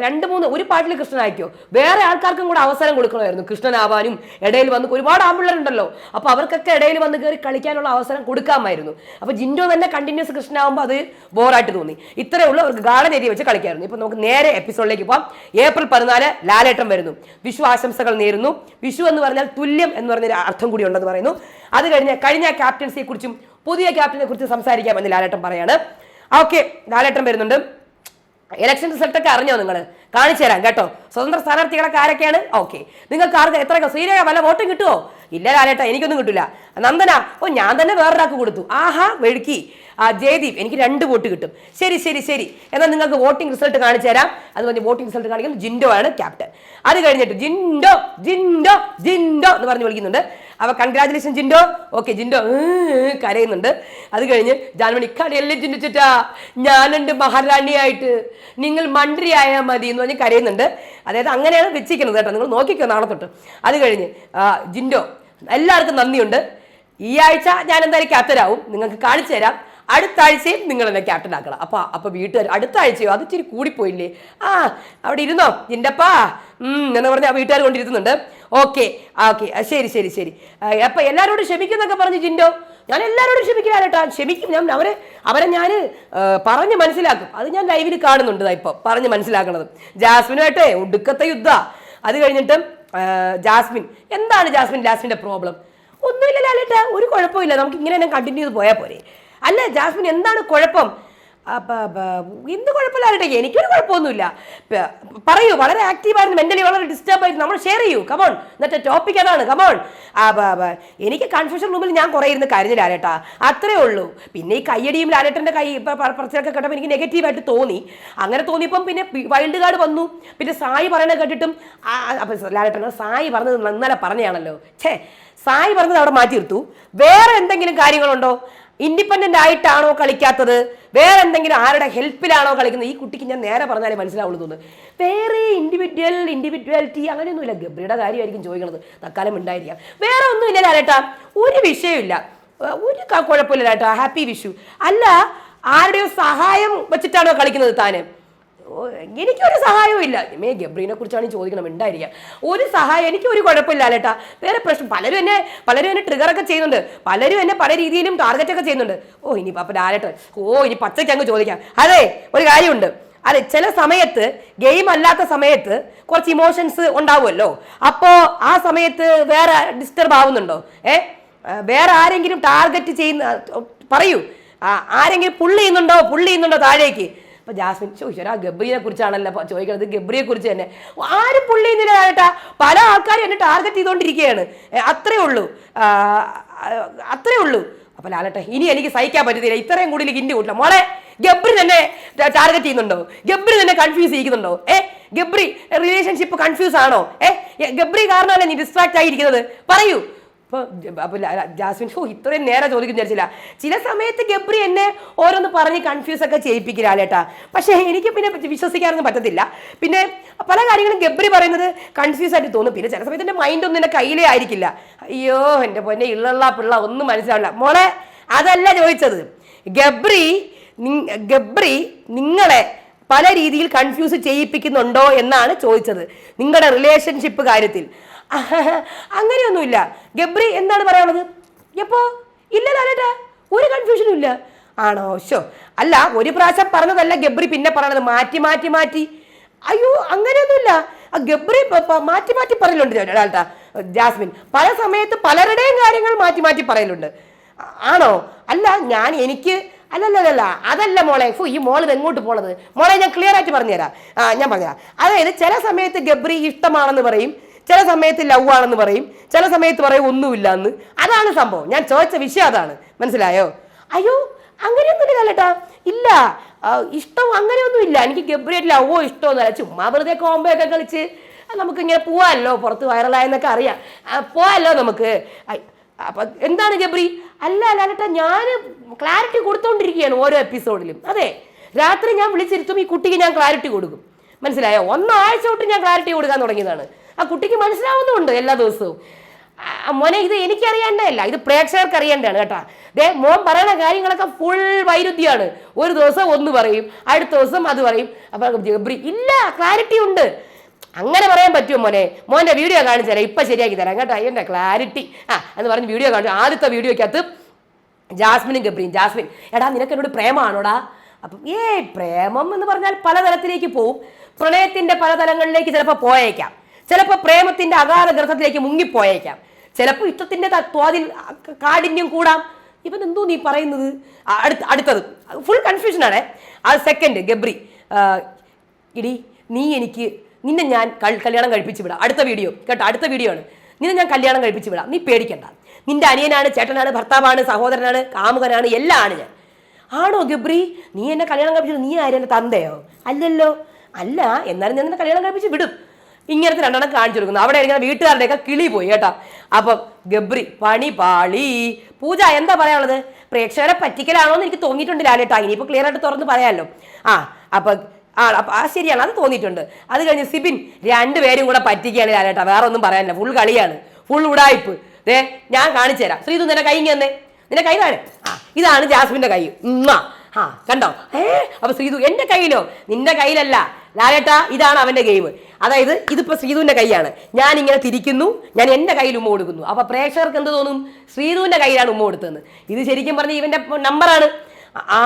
രണ്ട് മൂന്ന് ഒരു പാട്ടിൽ കൃഷ്ണനാക്കിയോ വേറെ ആൾക്കാർക്കും കൂടെ അവസരം കൊടുക്കണമായിരുന്നു. കൃഷ്ണനാവാനും ഇടയിൽ വന്ന് ഒരുപാട് ആമ്പിള്ളേരുണ്ടല്ലോ അപ്പോൾ അവർക്കൊക്കെ ഇടയിൽ വന്ന് കയറി കളിക്കാനുള്ള അവസരം കൊടുക്കാമായിരുന്നു. അപ്പോൾ ജിൻഡോ തന്നെ കണ്ടിന്യൂസ് കൃഷ്ണനാവുമ്പോൾ അത് ബോറായിട്ട് തോന്നി. ഇത്രയേ ഉള്ളൂ അവർക്ക് ഗാർഡൻ ഏരിയ വെച്ച് കളിക്കായിരുന്നു. ഇപ്പൊ നമുക്ക് നേരെ എപ്പിസോഡിലേക്ക് പോവാം. ഏപ്രിൽ പതിനാല് ലാലേട്ടം വരുന്നു. വിഷു ആശംസകൾ നേരുന്നു. വിഷു എന്ന് പറഞ്ഞാൽ തുല്യം എന്ന് പറഞ്ഞൊരു അർത്ഥം കൂടി ഉണ്ടെന്ന് പറയുന്നു. അത് കഴിഞ്ഞ് കഴിഞ്ഞ ക്യാപ്റ്റൻസിയെ കുറിച്ചും പുതിയ ക്യാപ്റ്റനെ കുറിച്ച് സംസാരിക്കാമെന്ന് ലാലേട്ടൻ പറയാണ്. ഓക്കെ ലാലേട്ടൻ വരുന്നുണ്ട്. ഇലക്ഷൻ റിസൾട്ട് ഒക്കെ അറിഞ്ഞോ നിങ്ങൾ കാണിച്ചു തരാം കേട്ടോ. സ്വതന്ത്ര സ്ഥാനാർത്ഥികളൊക്കെ ആരൊക്കെയാണ്? ഓക്കെ നിങ്ങൾക്ക് ആർക്ക് എത്ര സീരിയ വല്ല വോട്ടും കിട്ടുമോ ഇല്ല ലാലേട്ടാ എനിക്കൊന്നും കിട്ടില്ല നന്ദന ഓ ഞാൻ തന്നെ വേറൊരാൾക്ക് കൊടുത്തു. ആഹാ വെഴുക്കി ആ ജയദീപ് എനിക്ക് രണ്ട് വോട്ട് കിട്ടും. ശരി ശരി ശരി. എന്നാൽ നിങ്ങൾക്ക് വോട്ടിംഗ് റിസൾട്ട് കാണിച്ചു തരാം. അത് പറഞ്ഞ് വോട്ടിംഗ് റിസൾട്ട് കാണിക്കുന്നത് ജിൻഡോ ആണ് ക്യാപ്റ്റൻ. അത് കഴിഞ്ഞിട്ട് ജിൻഡോ ജിൻഡോ ജിൻഡോ എന്ന് പറഞ്ഞ് വിളിക്കുന്നുണ്ട്. അവ കൺഗ്രാചുലേഷൻ ജിൻഡോ. ഓക്കെ ജിൻഡോ കരയുന്നുണ്ട്. അത് കഴിഞ്ഞ് ജാൻമണി കടയല്ലേ ജിൻഡു ചുറ്റാ ഞാനുണ്ട് മഹാറാണിയായിട്ട്. നിങ്ങൾ മന്ത്രിയായാൽ മതി എന്ന് പറഞ്ഞ് കരയുന്നുണ്ട്. അതായത് അങ്ങനെയാണ് വെച്ചിരിക്കുന്നത് കേട്ടോ. നിങ്ങൾ നോക്കിക്കോ നാളെ തൊട്ട്. അത് കഴിഞ്ഞ് ജിൻഡോ എല്ലാവർക്കും നന്ദിയുണ്ട്. ഈ ആഴ്ച ഞാൻ എന്തായാലും ക്യാപ്റ്റനാവും നിങ്ങൾക്ക് കാണിച്ചു തരാം. അടുത്ത ആഴ്ചയും നിങ്ങൾ എന്നെ ക്യാപ്റ്റൻ ആക്കണം. അപ്പൊ അപ്പൊ വീട്ടുകാർ അടുത്ത ആഴ്ചയോ? അത് ഇച്ചിരി കൂടിപ്പോയില്ലേ? ആ അവിടെ ഇരുന്നോ ജിന്റെപ്പാ ഉം എന്ന് പറഞ്ഞാൽ വീട്ടുകാർ കൊണ്ടിരുത്തുന്നുണ്ട്. ഓക്കെ ഓക്കെ ശരി ശരി ശരി. അപ്പൊ എല്ലാവരോടും ക്ഷമിക്കുന്നൊക്കെ പറഞ്ഞു ജിൻഡോ ഞാൻ എല്ലാവരോടും ക്ഷമിക്കില്ല കേട്ടോ. ക്ഷമിക്കും ഞാൻ അവരെ അവരെ ഞാൻ പറഞ്ഞ് മനസ്സിലാക്കും. അത് ഞാൻ ലൈവിൽ കാണുന്നുണ്ട് ഇപ്പൊ പറഞ്ഞ് മനസ്സിലാക്കണത്. ജാസ്മിനുമായിട്ടേ ഒടുക്കത്തെ യുദ്ധ. അത് കഴിഞ്ഞിട്ട് ജാസ്മിൻ എന്താണ് ജാസ്മിൻ ജാസ്മിന്റെ പ്രോബ്ലം? ഒന്നുമില്ല ലാലേട്ട ഒരു കുഴപ്പമില്ല നമുക്ക് ഇങ്ങനെ തന്നെ കണ്ടിന്യൂ ചെയ്ത് പോയാൽ പോരെ. അല്ല ജാസ്മിൻ എന്താണ് കുഴപ്പം? എന്ത് കുഴപ്പമില്ല ലാലേട്ട എനിക്കൊരു കുഴപ്പമൊന്നുമില്ല. പറയൂ വളരെ ആക്റ്റീവായിരുന്നു മെന്റലി വളരെ ഡിസ്റ്റർബ് ആയിരുന്നു. നമ്മൾ ഷെയർ ചെയ്യൂ കമോൺ എന്നിട്ട് ടോപ്പിക് അതാണ് കമോൺ എനിക്ക് കൺഫ്യൂഷൻ റൂമിൽ ഞാൻ കുറേ ഇരുന്ന് കരഞ്ഞു ലാലേട്ടാ അത്രേ ഉള്ളൂ. പിന്നെ ഈ കയ്യടിയും ലാലേട്ടന്റെ കൈ പ്രശ്നമൊക്കെ കേട്ടപ്പോൾ എനിക്ക് നെഗറ്റീവായിട്ട് തോന്നി. അങ്ങനെ തോന്നിയപ്പം പിന്നെ വൈൽഡ് കാർഡ് വന്നു. പിന്നെ സായി പറയണത് കേട്ടിട്ടും അപ്പം ലാലേട്ടൻ സായി പറഞ്ഞത് ഇന്നലെ പറഞ്ഞതാണല്ലോ. ഛേ സായി പറഞ്ഞത് അവിടെ മാറ്റി നിർത്തു. വേറെ എന്തെങ്കിലും കാര്യങ്ങളുണ്ടോ? ഇൻഡിപെൻഡന്റ് ആയിട്ടാണോ കളിക്കാത്തത്? വേറെ എന്തെങ്കിലും ആരുടെ ഹെൽപ്പിലാണോ കളിക്കുന്നത്? ഈ കുട്ടിക്ക് ഞാൻ നേരെ പറഞ്ഞാലേ മനസ്സിലാവുള്ളൂ തോന്നുന്നു. വേറെ ഇൻഡിവിജ്വൽ ഇൻഡിവിജ്വാലിറ്റി അങ്ങനെയൊന്നുമില്ല. ഗബ്രിയുടെ കാര്യമായിരിക്കും ചോദിക്കുന്നത് തക്കാലം ഉണ്ടായിരിക്കാം വേറെ ഒന്നുമില്ല ലാലേട്ടാ. ഒരു വിഷയമില്ല ഒരു കുഴപ്പമില്ല ലാലേട്ടാ. ഹാപ്പി വിഷു. അല്ല ആരുടെയോ സഹായം വെച്ചിട്ടാണോ കളിക്കുന്നത് താന്? എനിക്കൊരു സഹായവും ഇല്ല. മേ ഗബ്രീനെ കുറിച്ചാണ് ചോദിക്കണം ഉണ്ടായിരിക്കാം ഒരു സഹായം എനിക്ക് ഒരു കുഴപ്പമില്ല ലേട്ടാ വേറെ പ്രശ്നം പലരും എന്നെ പലരും എന്നെ ട്രിഗർ ഒക്കെ ചെയ്യുന്നുണ്ട്. പലരും എന്നെ പല രീതിയിലും ടാർഗറ്റ് ഒക്കെ ചെയ്യുന്നുണ്ട്. ഓ ഇനി അപ്പം ലാലേട്ടൻ ഓ ഇനി പച്ചയ്ക്ക് അങ്ങ് ചോദിക്കാം. അതെ ഒരു കാര്യമുണ്ട്. അതെ ചില സമയത്ത് ഗെയിം അല്ലാത്ത സമയത്ത് കുറച്ച് ഇമോഷൻസ് ഉണ്ടാവുമല്ലോ. അപ്പോ ആ സമയത്ത് വേറെ ഡിസ്റ്റർബ് ആവുന്നുണ്ടോ? ഏ? വേറെ ആരെങ്കിലും ടാർഗറ്റ് ചെയ്യുന്ന പറയൂ. ആരെങ്കിലും പുള്ളി ചെയ്യുന്നുണ്ടോ? പുള്ളി ചെയ്യുന്നുണ്ടോ താഴേക്ക്? അപ്പൊ ജാസ്മിൻ ചോദിച്ചോ ആ ഗബ്രിയെ കുറിച്ചാണല്ലോ ചോദിക്കുന്നത് ഗബ്രിയെ കുറിച്ച് തന്നെ. ആരും പുള്ളി ചെയ്യുന്നില്ല പല ആൾക്കാരും എന്നെ ടാർഗറ്റ് ചെയ്തുകൊണ്ടിരിക്കുകയാണ് അത്രേ ഉള്ളൂ. അത്രേ ഉള്ളൂ. അപ്പോൾ ലാലട്ടെ ഇനി എനിക്ക് സഹിക്കാൻ പറ്റത്തില്ല. ഇത്രയും കൂടി ഇന്റെ കൂട്ടില്ല. മോളെ ഗബ്രി തന്നെ ടാർഗറ്റ് ചെയ്യുന്നുണ്ടോ? ഗബ്രി തന്നെ കൺഫ്യൂസ് ചെയ്യിക്കുന്നുണ്ടോ? ഏ ഗബ്രി റിലേഷൻഷിപ്പ് കൺഫ്യൂസ് ആണോ? ഏ ഗബ്രി കാരണമല്ലേ നീ ഡിസ്ട്രാക്ട് ആയിരിക്കുന്നത് പറയൂ. അപ്പൊ അപ്പൊ ല- ല- ജാസ്മിൻ ഓ ഇത്രയും നേരെ ചോദിക്കും വിചാരിച്ചില്ല. ചില സമയത്ത് ഗബ്രി എന്നെ ഓരോന്ന് പറഞ്ഞ് കൺഫ്യൂസ് ഒക്കെ ചെയ്യിപ്പിക്കില്ല ചെയ്യിപ്പിക്കില്ലാലേട്ടാ പക്ഷേ എനിക്ക് പിന്നെ വിശ്വസിക്കാനൊന്നും പറ്റത്തില്ല. പിന്നെ പല കാര്യങ്ങളും ഗബ്രി പറയുന്നത് കൺഫ്യൂസ് ആയിട്ട് തോന്നും. പിന്നെ ചില സമയത്ത് എന്റെ മൈൻഡ് ഒന്നും എന്റെ കയ്യിലേ ആയിരിക്കില്ല. അയ്യോ എന്റെ പൊന്നെ ഇള്ള പിള്ള ഒന്നും മനസ്സിലാവില്ല. മോളെ അതല്ല ചോദിച്ചത്. ഗബ്രി ഗബ്രി നിങ്ങളെ പല രീതിയിൽ കൺഫ്യൂസ് ചെയ്യിപ്പിക്കുന്നുണ്ടോ എന്നാണ് ചോദിച്ചത്. നിങ്ങളുടെ റിലേഷൻഷിപ്പ് കാര്യത്തിൽ. അങ്ങനെയൊന്നുമില്ല. ഗബ്രി എന്താണ് പറയാനുള്ളത്? എപ്പോ? ഇല്ല ലാലേട്ടാ ഒരു കൺഫ്യൂഷനും ഇല്ല. ആണോ? ശോ അല്ല ഒരു പ്രാവശ്യം പറഞ്ഞതല്ല ഗബ്രി പിന്നെ പറയണത്. മാറ്റി മാറ്റി മാറ്റി. അയ്യോ അങ്ങനെയൊന്നുമില്ല. ആ ഗബ്രി മാറ്റി മാറ്റി പറയലുണ്ട് ലാലേട്ടാ. ജാസ്മിൻ പല സമയത്ത് പലരുടെയും കാര്യങ്ങൾ മാറ്റി മാറ്റി പറയലുണ്ട്. ആണോ? അല്ല ഞാൻ എനിക്ക് അല്ലല്ലല്ല അതല്ല മോളെ. ഫു ഈ മോൾ എങ്ങോട്ട് പോണത്? മോളെ ഞാൻ ക്ലിയർ ആയിട്ട് പറഞ്ഞുതരാം. ഞാൻ പറഞ്ഞുതരാം. അതായത് ചില സമയത്ത് ഗബ്രി ഇഷ്ടമാണെന്ന് പറയും. ചില സമയത്ത് ലവ് ആണെന്ന് പറയും ചില സമയത്ത് പറയും ഒന്നുമില്ല എന്ന് അതാണ് സംഭവം. ഞാൻ ചോദിച്ച വിഷയം അതാണ്. മനസ്സിലായോ? അയ്യോ അങ്ങനെയൊന്നും ഇല്ല. ഇല്ല ഇഷ്ടം അങ്ങനെയൊന്നും ഇല്ല എനിക്ക് ഗബ്രിയേറ്റ് ലവോ ഇഷ്ടമൊന്നുമല്ല ചുമ്മാ വെറുതെ കോമ്പോ ഒക്കെ കളിച്ച് നമുക്ക് ഇങ്ങനെ പോവാല്ലോ. പുറത്ത് വൈറലായെന്നൊക്കെ അറിയാം. പോവാല്ലോ നമുക്ക്. അപ്പൊ എന്താണ് ഗബ്രി? അല്ല ലാലട്ട ഞാൻ ക്ലാരിറ്റി കൊടുത്തോണ്ടിരിക്കുകയാണ് ഓരോ എപ്പിസോഡിലും അതെ. രാത്രി ഞാൻ വിളിച്ചിരുത്തും ഈ കുട്ടിക്ക് ഞാൻ ക്ലാരിറ്റി കൊടുക്കും. മനസ്സിലായോ? ഒന്നാഴ്ച തൊട്ട് ഞാൻ ക്ലാരിറ്റി കൊടുക്കാൻ തുടങ്ങിയതാണ്. ആ കുട്ടിക്ക് മനസ്സിലാവുന്നുണ്ട് എല്ലാ ദിവസവും. മോനെ ഇത് എനിക്കറിയേണ്ടതല്ല ഇത് പ്രേക്ഷകർക്ക് അറിയേണ്ടതാണ് കേട്ടോ. ദേ മോൻ പറയുന്ന കാര്യങ്ങളൊക്കെ ഫുൾ വൈരുദ്ധ്യമാണ് ഒരു ദിവസം ഒന്ന് പറയും അടുത്ത ദിവസം അത് പറയും. അപ്പൊ ഇല്ല ക്ലാരിറ്റി ഉണ്ട്. അങ്ങനെ പറയാൻ പറ്റുമോ മോനെ? മോന്റെ വീഡിയോ കാണിച്ചു തരാം ഇപ്പൊ ശരിയാക്കി തരാം കേട്ടോ എന്റെ ക്ലാരിറ്റി ആ എന്ന് പറഞ്ഞ് വീഡിയോ കാണിച്ചു. ആദ്യത്തെ വീഡിയോക്കകത്ത് ജാസ്മിനും ഗബ്രിയും. ജാസ്മിൻ എടാ നിനക്ക് എന്നോട് പ്രേമാണോടാ? അപ്പം ഏ പ്രേമം എന്ന് പറഞ്ഞാൽ പലതലത്തിലേക്ക് പോവും. പ്രണയത്തിന്റെ പല തലങ്ങളിലേക്ക് ചിലപ്പോൾ പോയേക്കാം. ചിലപ്പോൾ പ്രേമത്തിന്റെ അഗാധ ഗർഭത്തിലേക്ക് മുങ്ങിപ്പോയേക്കാം. ചിലപ്പോൾ ഇഷ്ടത്തിന്റെ തോതിൽ കാഠിന്യം കൂടാം. ഇവൻ എന്തോ നീ പറയുന്നത്? അടുത്ത അടുത്തത്. ഫുൾ കൺഫ്യൂഷനാണ് ആ സെക്കൻഡ് ഗബ്രി. ഇടി നീ എനിക്ക് നിന്നെ ഞാൻ കല്യാണം കഴിപ്പിച്ച് വിടാം. അടുത്ത വീഡിയോ. കേട്ടോ അടുത്ത വീഡിയോ ആണ്. നിന്നെ ഞാൻ കല്യാണം കഴിപ്പിച്ച് വിടാം. നീ പേടിക്കണ്ട. നിന്റെ അനിയനാണ് ചേട്ടനാണ് ഭർത്താവാണ് സഹോദരനാണ് കാമുകനാണ് എല്ലാം ആണ് ഞാൻ. ആണോ ഗബ്രി? നീ എന്നെ കല്യാണം കഴിപ്പിച്ചു നീ ആരും എന്റെ തന്തയോ? അല്ലല്ലോ. അല്ല എന്നാലും ഞാൻ നിന്നെ കല്യാണം കഴിപ്പിച്ച് വിടും. ഇങ്ങനത്തെ രണ്ടെണ്ണം കാണിച്ചു കൊടുക്കുന്നു. അവിടെ ഇരിക്കുന്ന വീട്ടുകാരുടെയൊക്കെ കിളി പോയി കേട്ടോ. അപ്പം ഗബ്രി പണി പാളി. പൂജ എന്താ പറയാനുള്ളത്? പ്രേക്ഷകരെ പറ്റിക്കലാണോ എന്ന് എനിക്ക് തോന്നിയിട്ടുണ്ട് ലാലേട്ടാ. ഇനിയിപ്പോൾ ക്ലിയർ ആയിട്ട് തുറന്ന് പറയാമല്ലോ ആ അപ്പൊ ആ അപ്പൊ ആ ശരിയാണ്. അത് തോന്നിയിട്ടുണ്ട്. അത് കഴിഞ്ഞ് സിബിൻ രണ്ടുപേരും കൂടെ പറ്റിക്കുകയാണ് ലാലേട്ടാ. വേറെ ഒന്നും പറയാനില്ല. ഫുൾ കളിയാണ്. ഫുൾ ഉടായ്പ്. ദേ ഞാൻ കാണിച്ചു തരാം ശ്രീതു നിന്റെ കൈ ഇങ്ങനെ നിന്റെ കൈ താഴെ. ആ ഇതാണ് ജാസ്മിന്റെ കൈ. ഉമ്മ. ആ കണ്ടോ? ഏ അപ്പൊ ശ്രീതു എന്റെ കയ്യിലോ? നിന്റെ കയ്യിലല്ല. ലാലേട്ടാ ഇതാണ് അവന്റെ ഗെയിം അതായത് ഇതിപ്പോ ശ്രീതുവിന്റെ കൈയാണ്. ഞാൻ ഇങ്ങനെ തിരിക്കുന്നു ഞാൻ എന്റെ കയ്യിൽ ഉമ്മ കൊടുക്കുന്നു. അപ്പൊ പ്രേക്ഷകർക്ക് എന്ത് തോന്നും? ശ്രീതുവിന്റെ കയ്യിലാണ് ഉമ്മ കൊടുത്തതെന്ന്. ഇത് ശരിക്കും പറഞ്ഞ ഇവന്റെ നമ്പറാണ് ആ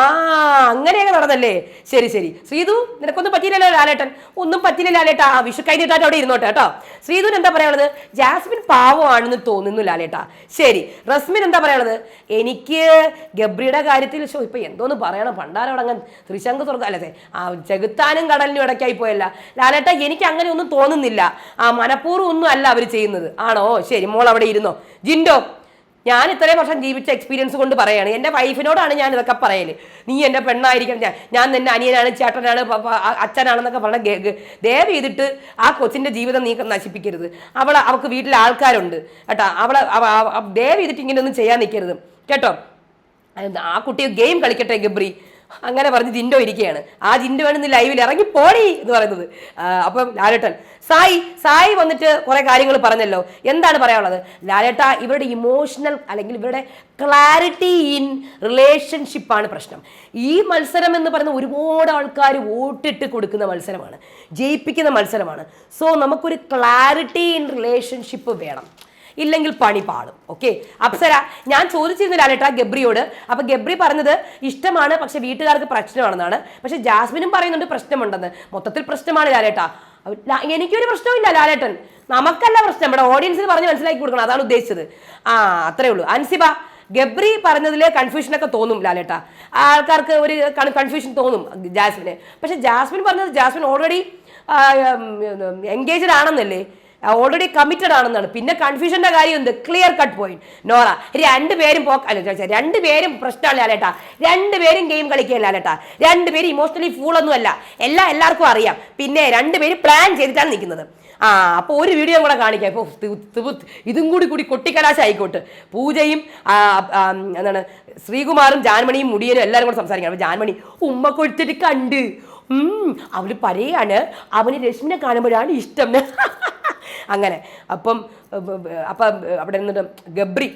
അങ്ങനെയൊക്കെ നടന്നല്ലേ? ശരി ശരി. ശ്രീതു നിനക്കൊന്നും പറ്റിയില്ലല്ലോ ലാലേട്ടൻ. ഒന്നും പറ്റിയില്ല ലാലേട്ടാ. ആ വിഷു കഴിഞ്ഞിട്ടായിട്ട് അവിടെ ഇരുന്നോട്ടെ കേട്ടോ. ശ്രീതു എന്താ പറയാനുള്ളത്? ജാസ്മിൻ പാവമാണെന്ന് തോന്നുന്നു ലാലേട്ടാ. ശരി റസ്മിൻ എന്താ പറയാനുള്ളത്? എനിക്ക് ഗബ്രിയുടെ കാര്യത്തിൽ ഇപ്പൊ എന്തോന്ന് പറയണം? പണ്ടാരോടങ്ങൻ ത്രിശങ്ക തുറന്ന അല്ലേ ആ ചെകുത്താനും കടലിനും ഇടയ്ക്കായി പോയല്ല ലാലേട്ട എനിക്ക് അങ്ങനെ ഒന്നും തോന്നുന്നില്ല. ആ മനഃപൂർവം ഒന്നും അല്ല അവർ ചെയ്യുന്നത്. ആണോ? ശരി മോൾ അവിടെ ഇരുന്നോ. ജിൻഡോ ഞാൻ ഇത്രയും വർഷം ജീവിച്ച എക്സ്പീരിയൻസ് കൊണ്ട് പറയാണ്. എന്റെ വൈഫിനോടാണ് ഞാൻ ഇതൊക്കെ പറയൽ. നീ എന്റെ പെണ്ണായിരിക്കണം. ഞാൻ നിന്നെ അനിയനാണ് ചേട്ടനാണ് അച്ഛനാണെന്നൊക്കെ പറഞ്ഞ ദയവ് ചെയ്തിട്ട് ആ കൊച്ചിന്റെ ജീവിതം നീ നശിപ്പിക്കരുത്. അവൾ അവൾക്ക് വീട്ടിൽ ആൾക്കാരുണ്ട്. കേട്ടോ? അവളെ അവ- അവ- അവ- ദയവ് ചെയ്തിട്ട് ഇങ്ങനെയൊന്നും ചെയ്യാൻ നിൽക്കരുത് കേട്ടോ? ആ കുട്ടി ഗെയിം കളിക്കട്ടെ ഗബ്രി. അങ്ങനെ പറഞ്ഞ് ജിൻഡോ ഇരിക്കുകയാണ്. ആ ജിൻഡോ ആണ് ലൈവിൽ ഇറങ്ങി പോടി എന്ന് പറയുന്നത്. അപ്പം ലാലേട്ടൻ സായി സായി വന്നിട്ട് കുറെ കാര്യങ്ങൾ പറഞ്ഞല്ലോ. എന്താണ് പറയാനുള്ളത്? ലാലേട്ട ഇവരുടെ ഇമോഷണൽ അല്ലെങ്കിൽ ഇവരുടെ ക്ലാരിറ്റി ഇൻ റിലേഷൻഷിപ്പാണ് പ്രശ്നം. ഈ മത്സരം എന്ന് പറയുന്ന ഒരുപാട് ആൾക്കാർ വോട്ടിട്ട് കൊടുക്കുന്ന മത്സരമാണ്. ജയിപ്പിക്കുന്ന മത്സരമാണ്. സോ നമുക്കൊരു ക്ലാരിറ്റി ഇൻ റിലേഷൻഷിപ്പ് വേണം. ഇല്ലെങ്കിൽ പണി പാടും ഓക്കെ അപ്സര ഞാൻ ചോദിച്ചിരുന്നില്ല ലാലേട്ട ഗബ്രിയോട്. അപ്പൊ ഗബ്രി പറഞ്ഞത് ഇഷ്ടമാണ് പക്ഷെ വീട്ടുകാർക്ക് പ്രശ്നമാണെന്നാണ്. പക്ഷെ ജാസ്മിനും പറയുന്നുണ്ട് പ്രശ്നമുണ്ടെന്ന്. മൊത്തത്തിൽ പ്രശ്നമാണ് ലാലേട്ടാ. എനിക്കൊരു പ്രശ്നമില്ല ലാലേട്ടൻ. നമുക്കല്ല പ്രശ്നം. നമ്മുടെ ഓഡിയൻസിന് പറഞ്ഞ് മനസ്സിലാക്കി കൊടുക്കണം. അതാണ് ഉദ്ദേശിച്ചത്. ആ അത്രേ ഉള്ളൂ. അൻസിബ ഗബ്രി പറഞ്ഞതിൽ കൺഫ്യൂഷനൊക്കെ തോന്നും ലാലേട്ട. ആൾക്കാർക്ക് ഒരു കൺഫ്യൂഷൻ തോന്നും ജാസ്മിന്. പക്ഷെ ജാസ്മിൻ പറഞ്ഞത് ജാസ്മിൻ ഓൾറെഡി എൻഗേജ്ഡ് ആണെന്നല്ലേ? ഓൾറെഡി കമ്മിറ്റഡ് ആണെന്നാണ്. പിന്നെ കൺഫ്യൂഷന്റെ കാര്യം എന്ത് ക്ലിയർ കട്ട് പോയിന്റ് നോറ രണ്ടുപേരും പോക്ക അല്ല രണ്ടുപേരും പ്രശ്നമാണ് ലാലേട്ട. രണ്ടുപേരും ഗെയിം കളിക്കുകയല്ല ലാലേട്ടാ. രണ്ടുപേരും ഇമോഷണലി ഫൂൾ ഒന്നും അല്ല. എല്ലാം എല്ലാവർക്കും അറിയാം. പിന്നെ രണ്ടുപേരും പ്ലാൻ ചെയ്തിട്ടാണ് നിൽക്കുന്നത്. ആ അപ്പോൾ ഒരു വീഡിയോ കൂടെ കാണിക്കാം. ഇപ്പോൾ ഇതും കൂടി കൂടി കൊട്ടിക്കലാശ ആയിക്കോട്ടെ പൂജയും എന്താണ് ശ്രീകുമാറും ജാൻമണിയും മുടിയനും എല്ലാവരും കൂടെ സംസാരിക്കണം. അപ്പോൾ ജാൻമണി ഉമ്മ കൊടുത്തിട്ട് കണ്ട് ഉം, അവൾ പറയാണ് അവന് രശ്മിനെ കാണുമ്പോഴാണ് ഇഷ്ടം. അങ്ങനെ. അപ്പം അപ്പം അവിടെ നിന്നിട്ട് ഗബ്രി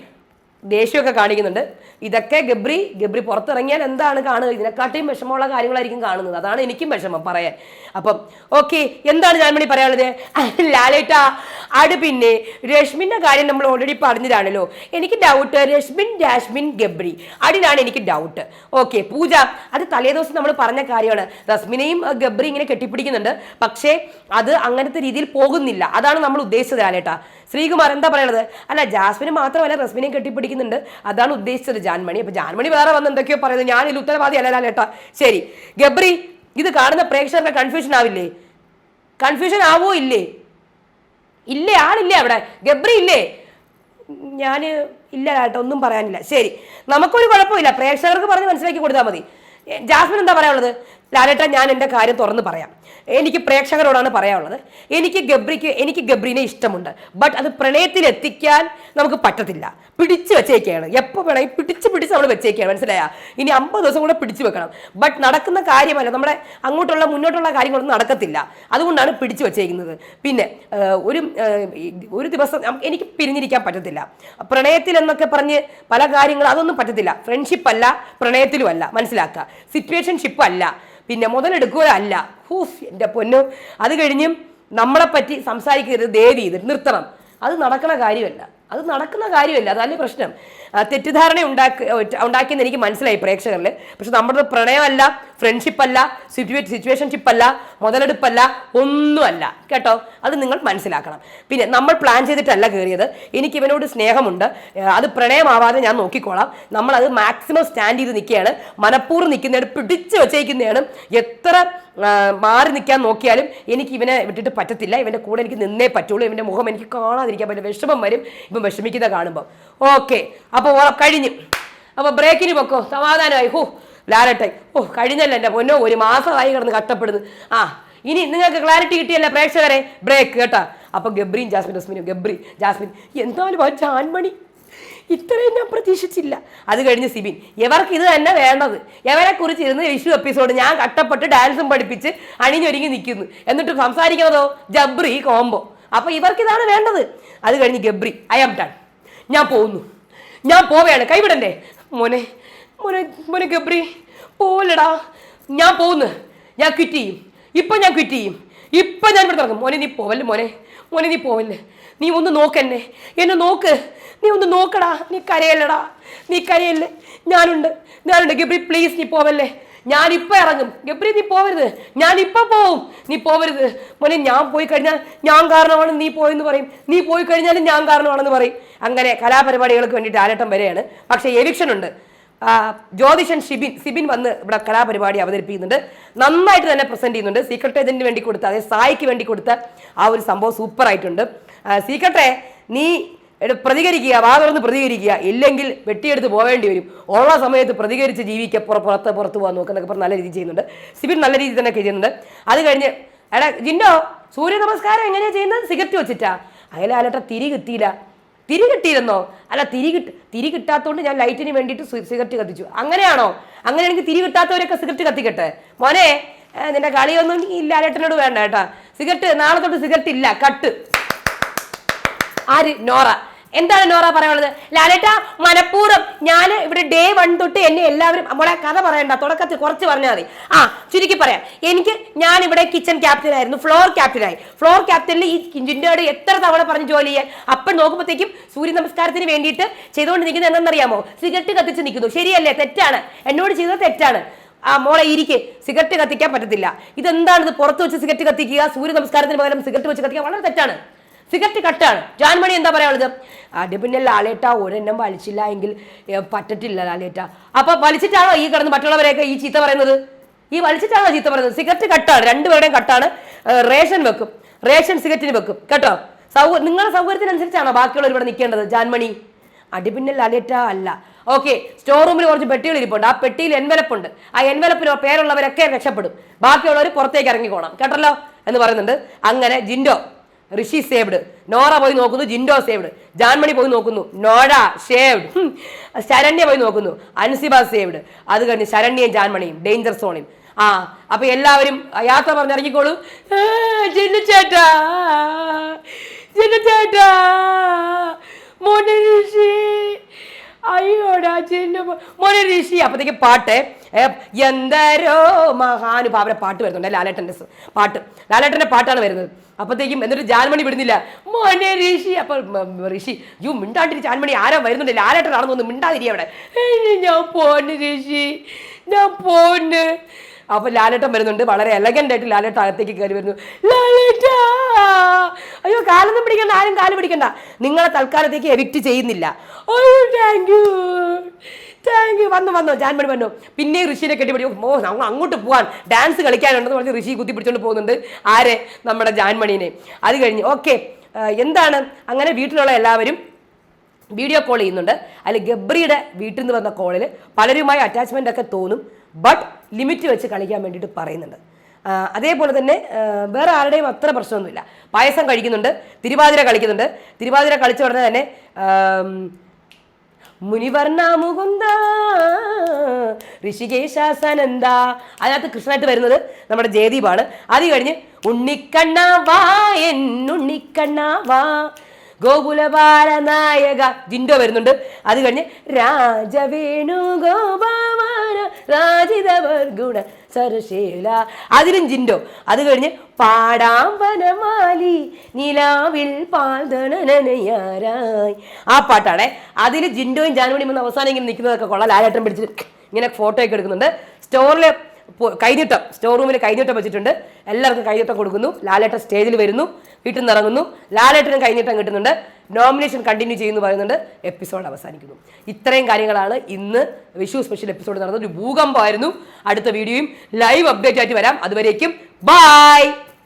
ദേഷ്യമൊക്കെ കാണിക്കുന്നുണ്ട്. ഇതൊക്കെ ഗബ്രി ഗബ്രി പുറത്തിറങ്ങിയാൽ എന്താണ് കാണുക? ഇതിനെക്കാട്ടിയും വിഷമമുള്ള കാര്യങ്ങളായിരിക്കും കാണുന്നത്. അതാണ് എനിക്കും വിഷമം പറയാൻ. അപ്പം ഓക്കെ എന്താണ് ഞാൻ മണി പറയാനുള്ളത്? ലാലേട്ടാ അത് പിന്നെ രശ്മിന്റെ കാര്യം നമ്മൾ ഓൾറെഡി പറഞ്ഞതാണല്ലോ എനിക്ക് ഡൗട്ട് രശ്മിൻ ജാസ്മിൻ ഗബ്രി. അടിനാണ് എനിക്ക് ഡൗട്ട് ഓക്കെ പൂജ അത് തലേദിവസം നമ്മൾ പറഞ്ഞ കാര്യമാണ്. റസ്മിനെയും ഗബ്രി ഇങ്ങനെ കെട്ടിപ്പിടിക്കുന്നുണ്ട്. പക്ഷേ അത് അങ്ങനത്തെ രീതിയിൽ പോകുന്നില്ല. അതാണ് നമ്മൾ ഉദ്ദേശിച്ചത് ലാലേട്ടാ. ശ്രീകുമാർ എന്താ പറയണത്? അല്ല ജാസ്മിന് മാത്രമല്ല റസ്മിനെയും കെട്ടിപ്പിടിക്കുന്നുണ്ട്. അതാണ് ഉദ്ദേശിച്ചത് ജാൻമണി. അപ്പൊ ജാൻമണി വേറെ വന്ന് എന്തൊക്കെയോ പറയുന്നത് ഞാൻ ഇതിൽ ഉത്തരവാദി അല്ല കേട്ടോ ശരി. ഗബ്രി ഇത് കാണുന്ന പ്രേക്ഷകരുടെ കൺഫ്യൂഷൻ ആവില്ലേ? കൺഫ്യൂഷൻ ആവോ ഇല്ലേ? ഇല്ലേ? ആളില്ലേ അവിടെ? ഗബ്രി ഇല്ലേ? ഞാൻ ഇല്ല കേട്ടോ ഒന്നും പറയാനില്ല. ശരി. നമുക്കൊരു കുഴപ്പമില്ല. പ്രേക്ഷകർക്ക് പറഞ്ഞ് മനസ്സിലാക്കി കൊടുത്താൽ മതി. ജാസ്മിൻ എന്താ പറയാനുള്ളത്? ലാലേട്ട ഞാൻ എന്റെ കാര്യം തുറന്ന് പറയാം. എനിക്ക് പ്രേക്ഷകരോടാണ് പറയാനുള്ളത്. എനിക്ക് ഗബ്രിക്ക് എനിക്ക് ഗബ്രീനെ ഇഷ്ടമുണ്ട്. ബട്ട് അത് പ്രണയത്തിൽ എത്തിക്കാൻ നമുക്ക് പറ്റത്തില്ല. പിടിച്ചു വെച്ചേക്കാണ്. എപ്പോൾ വേണമെങ്കിൽ പിടിച്ച് പിടിച്ച് നമ്മൾ വെച്ചേക്കാണ്. മനസ്സിലായാ? ഇനി അമ്പത് ദിവസം കൂടെ പിടിച്ചു വെക്കണം. ബട്ട് നടക്കുന്ന കാര്യമല്ല. നമ്മുടെ അങ്ങോട്ടുള്ള മുന്നോട്ടുള്ള കാര്യങ്ങളൊന്നും നടക്കത്തില്ല. അതുകൊണ്ടാണ് പിടിച്ചു വെച്ചേക്കുന്നത്. പിന്നെ ഒരു ഒരു ദിവസം എനിക്ക് പിരിഞ്ഞിരിക്കാൻ പറ്റത്തില്ല. പ്രണയത്തിൽ എന്നൊക്കെ പറഞ്ഞ് പല കാര്യങ്ങളും അതൊന്നും പറ്റത്തില്ല. ഫ്രണ്ട്ഷിപ്പ് അല്ല പ്രണയത്തിലും അല്ല. മനസ്സിലാക്കുക സിറ്റുവേഷൻഷിപ്പ് അല്ല. പിന്നെ മുതലെടുക്കുകയല്ല ഹൂഫ് എന്റെ പൊന്നു. അത് കഴിഞ്ഞും നമ്മളെപ്പറ്റി സംസാരിക്കരുത് ദേവി ഇത് നിർത്തണം. അത് നടക്കുന്ന കാര്യമല്ല. അത് നടക്കുന്ന കാര്യമല്ല. അതല്ലേ പ്രശ്നം? തെറ്റിദ്ധാരണ ഉണ്ടാക്കി ഉണ്ടാക്കിയെന്ന് എനിക്ക് മനസ്സിലായി പ്രേക്ഷകരിൽ പക്ഷെ നമ്മുടെ പ്രണയമല്ല ഫ്രണ്ട്ഷിപ്പ് അല്ല സിറ്റുവേ സിറ്റുവേഷൻഷിപ്പ് അല്ല മുതലെടുപ്പല്ല ഒന്നുമല്ല. കേട്ടോ? അത് നിങ്ങൾ മനസ്സിലാക്കണം. പിന്നെ നമ്മൾ പ്ലാൻ ചെയ്തിട്ടല്ല കയറിയത് എനിക്ക് ഇവനോട് സ്നേഹമുണ്ട്. അത് പ്രണയമാവാതെ ഞാൻ നോക്കിക്കോളാം. നമ്മൾ അത് മാക്സിമം സ്റ്റാൻഡ് ചെയ്ത് നിൽക്കുകയാണ്. മനഃപൂർവം നിൽക്കുന്നതാണ് പിടിച്ച് വെച്ചേക്കുന്നതാണ് എത്ര മാറി നിൽക്കാൻ നോക്കിയാലും എനിക്ക് ഇവനെ വിട്ടിട്ട് പറ്റത്തില്ല. ഇവന്റെ കൂടെ എനിക്ക് നിന്നേ പറ്റുള്ളൂ. ഇവന്റെ മുഖം എനിക്ക് കാണാതിരിക്കാൻ പറ്റില്ല. വിഷമം വരും. ഇപ്പം വിഷമിക്കുന്ന കാണുമ്പോൾ ഓക്കെ. അപ്പോൾ കഴിഞ്ഞു. അപ്പോൾ ബ്രേക്കിന് പൊക്കോ സമാധാനമായി. ഹോ ലാലട്ടെ. ഓ കഴിഞ്ഞല്ല എന്റെ പൊന്നോ ഒരു മാസമായി കിടന്ന് കഷ്ടപ്പെടുന്നു. ആ ഇനി നിങ്ങൾക്ക് ക്ലാരിറ്റി കിട്ടിയല്ല പ്രേക്ഷകരെ? ബ്രേക്ക് കേട്ടാ. അപ്പോൾ ഗബ്രിയും ജാസ്മിൻ ജസ്മിനും ഗബ്രി ജാസ്മിൻ എന്തായാലും ആ ജാൻമണി ഇത്രയും ഞാൻ പ്രതീക്ഷിച്ചില്ല. അത് കഴിഞ്ഞ് സിബിൻ ഇവർക്ക് ഇത് തന്നെ വേണ്ടത്. ഇവരെ കുറിച്ച് ഇരുന്ന് വിഷു എപ്പിസോഡ് ഞാൻ കട്ടപ്പെട്ട് ഡാൻസും പഠിപ്പിച്ച് അണിഞ്ഞൊരുങ്ങി നിൽക്കുന്നു. എന്നിട്ട് സംസാരിക്കുന്നതോ? ജബ്രി കോംബോ അപ്പൊ ഇവർക്ക് ഇതാണ് വേണ്ടത്. അത് കഴിഞ്ഞ് ഗബ്രി ഐ ആം ഡൺ ഞാൻ പോകുന്നു. ഞാൻ പോവുകയാണ് കൈവിടണ്ടേ? മോനെ മോനെ മോനെ ഗബ്രി പോലടാ ഞാൻ പോകുന്നു ഞാൻ ക്വിറ്റ് ചെയ്യും. ഇപ്പം ഞാൻ ക്വിറ്റ് ചെയ്യും. ഇപ്പം ഞാൻ ഇവിടെ തുടങ്ങും മോനെ നീ പോവല്ലേ മോനെ. മോനെ നീ പോവല്ലേ. നീ ഒന്ന് നോക്കെന്നെ എന്നെ. നോക്ക്. നീ ഒന്ന് നോക്കടാ. നീ കരയല്ലടാ. നീ കരയല്ലേ. ഞാനുണ്ട്. ഞാനുണ്ട്. ഗബ്രി പ്ലീസ് നീ പോവല്ലേ. ഇപ്പൊ ഇറങ്ങും. ഗബ്രി നീ പോവരുത്. ഇപ്പൊ പോവും. നീ പോവരുത്. മോനെ ഞാൻ പോയി കഴിഞ്ഞാൽ ഞാൻ കാരണമാണ്. നീ പോയെന്ന് പറയും. നീ പോയി കഴിഞ്ഞാലും ഞാൻ കാരണമാണെന്ന് പറയും. അങ്ങനെ കലാപരിപാടികൾക്ക് വേണ്ടിയിട്ട് ആലട്ടം വരെയാണ്. പക്ഷേ എവിക്ഷൻ ഉണ്ട്. ജ്യോതിഷൻ ഷിബിൻ സിബിൻ വന്ന് ഇവിടെ കലാപരിപാടി അവതരിപ്പിക്കുന്നുണ്ട്. നന്നായിട്ട് തന്നെ പ്രസന്റ് ചെയ്യുന്നുണ്ട്. സീക്രട്ട് ഏജന്റിന് വേണ്ടി കൊടുത്ത അതായത് സായിക്ക് വേണ്ടി കൊടുത്ത ആ ഒരു സംഭവം സൂപ്പർ ആയിട്ടുണ്ട്. സീക്രട്ടെ നീ പ്രതികരിക്കുക വാ തുറന്ന് പ്രതികരിക്കുക. ഇല്ലെങ്കിൽ വെട്ടിയെടുത്ത് പോവേണ്ടി വരും. ഉള്ള സമയത്ത് പ്രതികരിച്ച് ജീവിക്കുക പുറ പുറത്ത് പുറത്ത് പോകാൻ നോക്കുന്നൊക്കെ പറഞ്ഞ് നല്ല രീതിയിൽ ചെയ്യുന്നുണ്ട്. സിബിൻ നല്ല രീതിയിൽ തന്നെ ചെയ്യുന്നുണ്ട്. അത് കഴിഞ്ഞ് എടാ ജിന്നോ സൂര്യ നമസ്കാരം എങ്ങനെയാ ചെയ്യുന്നത്? സിഗരറ്റ് വെച്ചിട്ടാ. അയലാലട്ട തിരി കിട്ടിയില്ല. തിരി കിട്ടിയിരുന്നോ? അല്ല തിരി കിട്ട തിരി കിട്ടാത്തതുകൊണ്ട് ഞാൻ ലൈറ്റിന് വേണ്ടിയിട്ട് സിഗരറ്റ് കത്തിച്ചു. അങ്ങനെയാണോ? അങ്ങനെയാണെങ്കിൽ തിരി കിട്ടാത്തവരൊക്കെ സിഗരറ്റ് കത്തിക്കട്ടെ? മോനെ നിന്റെ കളിയൊന്നും ഇല്ല ലാലേട്ടനോട് വേണ്ട കേട്ടാ. സിഗരറ്റ് നാളെ തൊട്ട് സിഗരറ്റ് ഇല്ല. കട്ട്. ആര്? നോറ. എന്താണ് നോറ പറയാനുള്ളത് ലാലേട്ട മനഃപൂർവം ഞാൻ ഇവിടെ ഡേ വൺ തൊട്ട് എന്നെ എല്ലാവരും നമ്മളെ കഥ പറയണ്ട തുടക്കത്തിൽ കുറച്ച് പറഞ്ഞാൽ മതി. ആ ചുരുക്കി പറയാം. എനിക്ക് ഞാൻ ഇവിടെ കിച്ചൺ ക്യാപ്റ്റൻ ആയിരുന്നു ഫ്ലോർ ക്യാപ്റ്റൻ ആയി. ഫ്ലോർ ക്യാപ്റ്റനിൽ ഈ കിഞ്ചിന്റെയോട് എത്ര തവണ പറഞ്ഞ് ജോലി ചെയ്യാൻ? അപ്പം നോക്കുമ്പോഴത്തേക്കും സൂര്യ നമസ്കാരത്തിന് വേണ്ടിയിട്ട് ചെയ്തുകൊണ്ട് നിൽക്കുന്നത് എന്താണെന്നറിയാമോ? സിഗരറ്റ് കത്തിച്ച് നിൽക്കുന്നു. ശരിയല്ലേ? തെറ്റാണ്. എന്നോട് ചെയ്തത് തെറ്റാണ്. ആ മോളെ ഇരിക്കെ. സിഗരറ്റ് കത്തിക്കാൻ പറ്റത്തില്ല. ഇതെന്താണ് ഇത് പുറത്ത് വെച്ച് സിഗരറ്റ് കത്തിക്കുക? സൂര്യ നമസ്കാരത്തിന് പകരം സിഗരറ്റ് വെച്ച് കത്തിക്കുക? വളരെ തെറ്റാണ്. സിഗരറ്റ് കട്ടാണ്. ജാൻമണി എന്താ പറയാനുള്ളത് അത് പിന്നെ ലാലേട്ട ഒരെണ്ണം വലിച്ചില്ല എങ്കിൽ പറ്റത്തില്ല ലാലേട്ട. അപ്പൊ വലിച്ചിട്ടാണോ ഈ കിടന്ന് മറ്റുള്ളവരെയൊക്കെ ഈ ചീത്ത പറയുന്നത്? ഈ വലിച്ചിട്ടാണോ ചീത്ത പറയുന്നത്? സിഗരറ്റ് കട്ടാണ്. രണ്ടുപേരുടെയും കട്ടാണ്. റേഷൻ വെക്കും. റേഷൻ സിഗരറ്റിന് വെക്കും. കേട്ടോ? സൗ നിങ്ങളുടെ സൗകര്യത്തിനനുസരിച്ചാണോ ബാക്കിയുള്ളവർ ഇവിടെ നിൽക്കേണ്ടത് ജാൻമണി അടിപിന്നൽ ലാലേട്ട അല്ല. ഓക്കെ സ്റ്റോർ റൂമിൽ കുറച്ച് പെട്ടികൾ ഇരിപ്പുണ്ട്. ആ പെട്ടിയിൽ എൻവലപ്പുണ്ട് ആ എൻവലപ്പിൽ പേരുള്ളവരൊക്കെ രക്ഷപ്പെടും. ബാക്കിയുള്ളവർ പുറത്തേക്ക് ഇറങ്ങിക്കോണം. കേട്ടല്ലോ? എന്ന് പറയുന്നുണ്ട്. അങ്ങനെ ജിൻഡോ. ഋഷി സേവ്ഡ്. നോറ പോയി നോക്കുന്നു ജിൻഡോ സേവ്ഡ്. ജാൻമണി പോയി നോക്കുന്നു നോഴ സേവ്ഡ്. ശരണ്യ പോയി നോക്കുന്നു അൻസിബ സേവ്ഡ്. അത് കഴിഞ്ഞ് ശരണ്യയും ജാൻമണിയും ഡേഞ്ചർ സോണിൽ ആ അപ്പൊ എല്ലാവരും യാത്ര പറഞ്ഞിറങ്ങിക്കോളൂ. ജിന്നു ചേട്ടാ. മോനെ ഋഷി. അയ്യോടാ മോനെ ഋഷി അപ്പത്തേക്ക് പാട്ട്. എന്തരോ മഹാനുഭാവന പാട്ട് വരുന്നുണ്ട്. ലാലേട്ടന്റെ പാട്ട്. ലാലേട്ടന്റെ പാട്ടാണ് വരുന്നത്. അപ്പത്തേക്കും എന്നിട്ട് ജാൻമണി വിടുന്നില്ല. മോനെ ഋഷി അപ്പൊ മ- മ- ഋഷി യു മിണ്ടാണ്ടിരി ജാൻമണി. ആരാ വരുന്നുണ്ട്? ലാലേട്ടനാണെന്ന് തോന്നുന്നു. മിണ്ടാതിരി അവിടെ. ഞാൻ പോണ് ഋഷി. ഞാൻ പോണ് അപ്പൊ ലാലേട്ടൻ വരുന്നുണ്ട്. വളരെ എലഗന്റ് ആയിട്ട് ലാലേട്ടൻ അകത്തേക്ക് കയറി വരുന്നു. ലാലേട്ടാ! പിടിക്കണ്ട ആരും കാൽ പിടിക്കണ്ട. നിങ്ങളെ തൽക്കാലത്തേക്ക് എവിക്റ്റ് ചെയ്യുന്നില്ല. ഓ വന്നു വന്നു. ജാൻമണി വന്നു. പിന്നെ ഋഷിനെ കെട്ടിപ്പിടി ഓ അങ്ങോട്ട് പോവാൻ. ഡാൻസ് കളിക്കാനുണ്ടെന്ന് പറഞ്ഞ് ഋഷി കുത്തി പിടിച്ചോണ്ട് പോകുന്നുണ്ട്. ആരെ? നമ്മുടെ ജാൻമണീനെ. അത് കഴിഞ്ഞ് ഓക്കെ എന്താണ്? അങ്ങനെ വീട്ടിലുള്ള എല്ലാവരും വീഡിയോ കോൾ ചെയ്യുന്നുണ്ട്. അതിൽ ഗബ്രിയുടെ വീട്ടിൽ നിന്ന് വന്ന കോളിൽ പലരുമായി അറ്റാച്ച്മെന്റ് ഒക്കെ തോന്നും. ബട്ട് ലിമിറ്റ് വെച്ച് കളിക്കാൻ വേണ്ടിയിട്ട് പറയുന്നുണ്ട്. അതേപോലെ തന്നെ വേറെ ആരുടെയും അത്ര പ്രശ്നമൊന്നുമില്ല. പായസം കഴിക്കുന്നുണ്ട് തിരുവാതിര കളിക്കുന്നുണ്ട്. തിരുവാതിര കളിച്ച ഉടനെ തന്നെ മുനിവർണ മുകുന്ദ ഋഷികേശാസനന്ദ അതിനകത്ത് കൃഷ്ണനായിട്ട് വരുന്നത് നമ്മുടെ ജയദീപാണ്. അത് കഴിഞ്ഞ് ഉണ്ണിക്കണ്ണ വാ ഉണ്ണിക്കണ്ണ വാ. ഗോകുലബാല നായക ജിൻഡോ വരുന്നുണ്ട്. അത് കഴിഞ്ഞ് രാജവേണു ഗോപാല രാജിതവർ ഗുണ സരശീല. അതിലും ജിൻഡോ. അത് കഴിഞ്ഞ് പാടാമ്പനമാലി നിലാവിൽ പാൽതണനയാരായി ആ പാട്ടാണേ. അതിൽ ജിൻഡോയും ജാനുമണിയും വന്ന് അവസാനം ഇങ്ങനെ നിൽക്കുന്നതൊക്കെ കൊള്ളാം. ലാലേട്ടൻ പിടിച്ചിട്ട് ഇങ്ങനെ ഫോട്ടോ ഒക്കെ എടുക്കുന്നുണ്ട് സ്റ്റോറിൽ കൈനീട്ടം. സ്റ്റോർ റൂമിൽ കൈനീട്ടം വെച്ചിട്ടുണ്ട്. എല്ലാവർക്കും കൈനീട്ടം കൊടുക്കുന്നു. ലാലേട്ടൻ സ്റ്റേജിൽ വരുന്നു. വീട്ടിൽ നിന്ന് ഇറങ്ങുന്നു ലാലേട്ടനും കഴിഞ്ഞിട്ടും കിട്ടുന്നുണ്ട്. നോമിനേഷൻ കണ്ടിന്യൂ ചെയ്യുന്നു പറയുന്നുണ്ട്. എപ്പിസോഡ് അവസാനിക്കുന്നു. ഇത്രയും കാര്യങ്ങളാണ് ഇന്ന് വിഷു സ്പെഷ്യൽ എപ്പിസോഡ് നടന്നത്. ഒരു ഭൂകമ്പമായിരുന്നു. അടുത്ത വീഡിയോയും ലൈവ് അപ്ഡേറ്റ് ആയിട്ട് വരാം. അതുവരേക്കും ബൈ